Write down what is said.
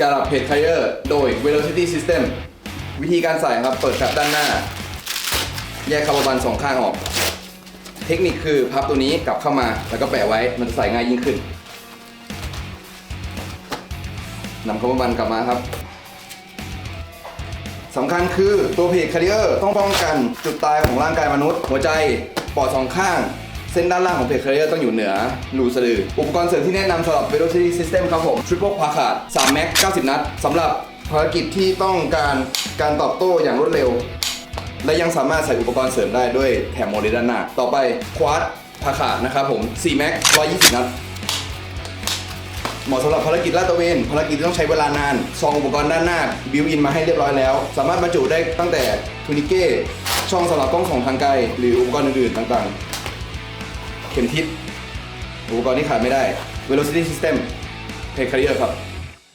Scala Page Carrier โดย Velocity System วิธีการใส่ครับ เปิดแฟลด้านหน้า แยกคาร์บอนสองข้างออก เทคนิคคือพับตัวนี้กลับเข้ามาแล้วก็แปะไว้มันจะใส่ง่ายยิ่งขึ้นนำคาร์บอนกลับมาครับสำคัญคือตัวเพจคาริเออร์ต้องป้องกันจุดตายของร่างกายมนุษย์ หัวใจ ปอดสองข้าง เส้นด้านล่างของเพจคาริเออร์ต้องอยู่เหนือรูสะดือ อุปกรณ์เสริมที่แนะนำสำหรับ Velocity System ครับผม Triple p a c a r d 3 Max 90 นัดสำหรับภารกิจที่ต้องการการตอบโต้อย่างรวดเร็ว และยังสามารถใส่อุปกรณ์เสริมได้ด้วยแถมโมเดลด้านหน้า ต่อไปควาดพาขาดนะครับผม4แม็ก120 นัดเหมาะสำหรับภารกิจลาดตระเวน ภารกิจที่ต้องใช้เวลานาน ซองอุปกรณ์ด้านหน้า บิวอินมาให้เรียบร้อยแล้ว สามารถบรรจุได้ตั้งแต่ทูนิเก้ ช่องสำหรับกล้องของทางไกล หรืออุปกรณ์อื่นๆต่างๆ เข็มทิศอุปกรณ์ที่ขาดไม่ได้ Velocity System เพจคาริเออร์ครับ